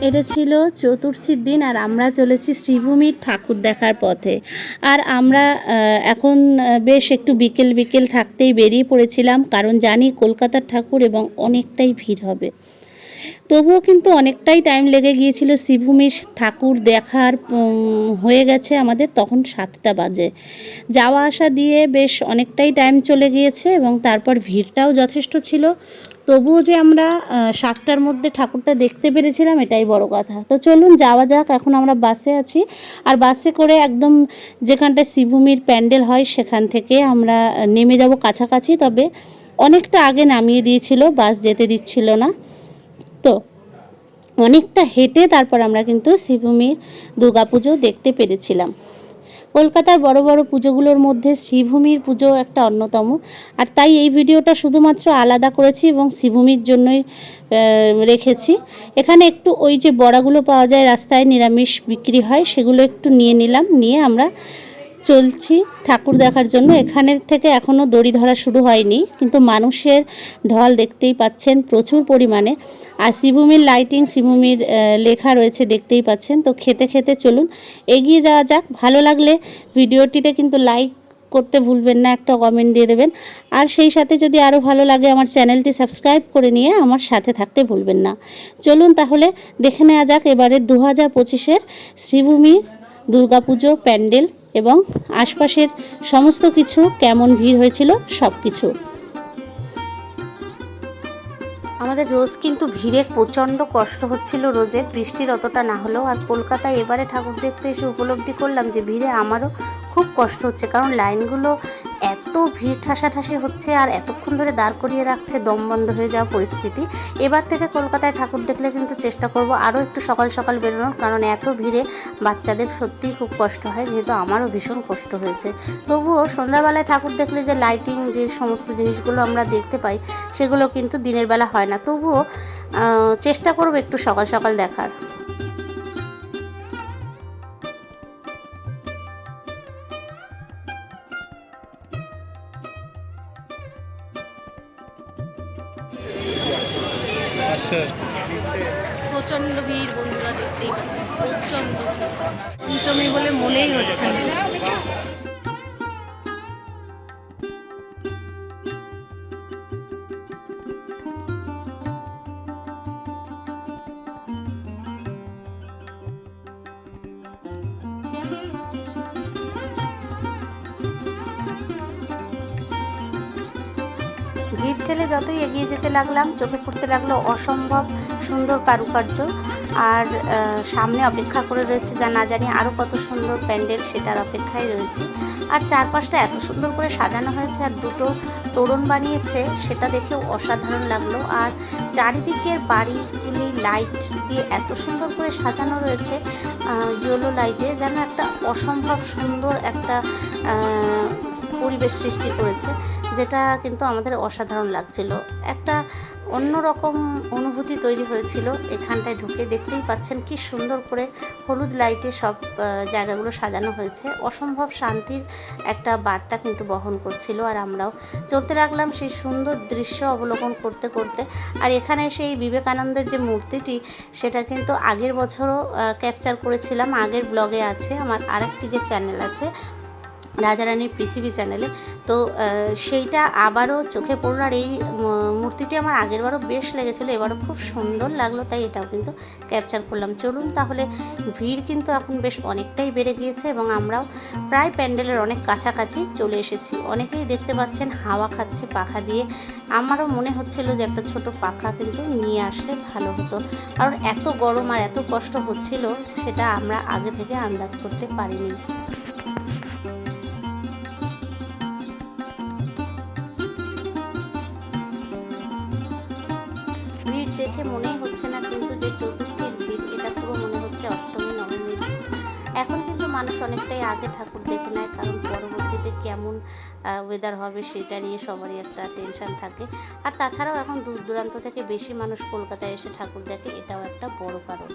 এটা ছিল চতুর্থীর দিন আর আমরা চলেছি শ্রীভূমির ঠাকুর দেখার পথে। আর আমরা এখন বেশ একটু বিকেল বিকেল থাকতেই বেরিয়ে পড়েছিলাম, কারণ জানি কলকাতার ঠাকুর এবং অনেকটাই ভিড় হবে। তবুও কিন্তু অনেকটাই টাইম লেগে গিয়েছিল শ্রীভূমির ঠাকুর দেখার হয়ে গেছে আমাদের তখন সাতটা বাজে। যাওয়া আসা দিয়ে বেশ অনেকটাই টাইম চলে গিয়েছে এবং তারপর ভিড়টাও যথেষ্ট ছিল। তবুও যে আমরা সাতটার মধ্যে ঠাকুরটা দেখতে পেরেছিলাম এটাই বড় কথা। তো চলুন যাওয়া যাক, এখন আমরা বাসে আছি। আর বাসে করে একদম যেখানটায় শ্রীভূমির প্যান্ডেল হয় সেখান থেকে আমরা নেমে যাব কাছাকাছি। তবে অনেকটা আগে নামিয়ে দিয়েছিল, বাস যেতে দিচ্ছিল না। তো? অনেকটা হেঁটে তারপর আমরা কিন্তু শ্রীভূমির দুর্গাপুজো দেখতে পেরেছিলাম। কলকাতার বড় বড় পুজোগুলোর মধ্যে শ্রীভূমির পুজো একটা অন্যতম। আর তাই এই ভিডিওটা শুধুমাত্র আলাদা করেছি এবং শ্রীভূমির জন্যই রেখেছি। এখানে একটু ওই যে বড়াগুলো পাওয়া যায় রাস্তায় নিরামিষ বিক্রি হয়, সেগুলো একটু নিয়ে নিলাম। নিয়ে আমরা চলছি। ঠাকুর দেখার জন্য। এখানের থেকে এখনও দড়ি ধরা শুরু হয়নি কিন্তু মানুষের ঢল দেখতেই পাচ্ছেন প্রচুর পরিমাণে। আর শ্রীভূমির লাইটিং শ্রীভূমির আহ, লেখা রয়েছে দেখতেই পাচ্ছেন। তো খেতে খেতে চলুন এগিয়ে যাওয়া যাক। ভালো লাগলে ভিডিওটিতে কিন্তু লাইক করতে ভুলবেন না একটা কমেন্ট দিয়ে দেবেন। আর সেই সাথে যদি আরও ভালো লাগে আমার চ্যানেলটি সাবস্ক্রাইব করে নিয়ে আমার সাথে থাকতে ভুলবেন না। চলুন তাহলে দেখে নেওয়া যাক এবারে দু হাজার পঁচিশের শ্রীভূমি দুর্গাপুজো প্যান্ডেল এবং আশপাশের সমস্ত কিছু কেমন ভিড় হয়েছিল, সব কিছু। আমাদের রোজ কিন্তু ভিড়ে প্রচণ্ড কষ্ট হচ্ছিল রোজের। বৃষ্টির অতটা না হলেও আর কলকাতায় এবারে ঠাকুর দেখতে এসে উপলব্ধি করলাম যে ভিড়ে আমারও খুব কষ্ট হচ্ছে, কারণ লাইনগুলো এত ভিড় ঠাসাঠাসি হচ্ছে আর এতক্ষণ ধরে দাঁড় করিয়ে রাখছে, দম বন্ধ হয়ে যাওয়া পরিস্থিতি। এবার থেকে কলকাতায় ঠাকুর দেখলে কিন্তু চেষ্টা করব আরও একটু সকাল সকাল বেরোনোর, কারণ এত ভিড়ে বাচ্চাদের সত্যিই খুব কষ্ট হয়, যেহেতু আমারও ভীষণ কষ্ট হয়েছে। তবুও সন্ধ্যাবেলায় ঠাকুর দেখলে যে লাইটিং যে সমস্ত জিনিসগুলো আমরা দেখতে পাই, সেগুলো কিন্তু দিনের বেলা হয় না। তবুও চেষ্টা করব একটু সকাল সকাল দেখার। প্রচণ্ড ভিড় বন্ধুরা দেখতেই পাচ্ছি প্রচণ্ড পঞ্চমী বলে মনেই হচ্ছে ভিড় ঠেলে যতই এগিয়ে যেতে লাগলাম, চোখে পড়তে লাগল অসম্ভব সুন্দর কারুকার্য। আর সামনে অপেক্ষা করে রয়েছে যা না জানি আরও কত সুন্দর প্যান্ডেল সেটার অপেক্ষায় রয়েছে। আর চারপাশটা এত সুন্দর করে সাজানো হয়েছে আর দুটো তোরণ বানিয়েছে, সেটা দেখেও অসাধারণ লাগল। আর চারিদিকের বাড়িগুলি লাইট দিয়ে এত সুন্দর করে সাজানো রয়েছে ইয়েলো লাইটে যেন একটা অসম্ভব সুন্দর একটা পরিবেশ সৃষ্টি করেছে। যেটা কিন্তু আমাদের অসাধারণ লাগছিল। একটা অন্যরকম অনুভূতি তৈরি হয়েছিল এখানটায় ঢুকে। দেখতেই পাচ্ছেন কি সুন্দর করে হলুদ লাইটে সব জায়গাগুলো সাজানো হয়েছে। অসম্ভব শান্তির একটা বার্তা কিন্তু বহন করছিল আর আমরাও। চলতে লাগলাম সেই সুন্দর দৃশ্য অবলোকন করতে করতে। আর এখানে সেই বিবেকানন্দের যে মূর্তিটি, সেটা কিন্তু আগের বছরও ক্যাপচার করেছিলাম। আগের ব্লগে আছে। আমার আরেকটি যে চ্যানেল আছে রাজারানীর পৃথিবী চ্যানেলে। তো সেইটা আবারও চোখে পড়ল আর এই মূর্তিটি আমার আগেরবারও বেশ লেগেছিলো, এবারও খুব সুন্দর লাগল, তাই এটাও কিন্তু ক্যাপচার করলাম। চলুন তাহলে, ভিড় কিন্তু এখন বেশ অনেকটাই বেড়ে গিয়েছে এবং আমরাও প্রায় প্যান্ডেলের অনেক কাছাকাছি চলে এসেছি। অনেকেই দেখতে পাচ্ছেন হাওয়া খাচ্ছে পাখা দিয়ে। আমারও মনে হচ্ছিল যে একটা ছোট পাখা কিন্তু নিয়ে আসলে ভালো হতো। কারণ এত গরম আর এত কষ্ট হচ্ছিল, সেটা আমরা আগে থেকে আন্দাজ করতে পারিনি। দেখে মনেই হচ্ছে না কিন্তু যে চতুর্থীর ভিড় এটা পুরো মনে হচ্ছে অষ্টমী নবমীর। এখন কিন্তু মানুষ অনেকটাই আগে ঠাকুর দেখে নেয়, কারণ পরবর্তীতে কেমন ওয়েদার হবে সেটা নিয়ে সবারই একটা টেনশান থাকে আর তাছাড়াও এখন দূর দূরান্ত থেকে বেশি মানুষ কলকাতায় এসে ঠাকুর দেখে, এটাও একটা বড় কারণ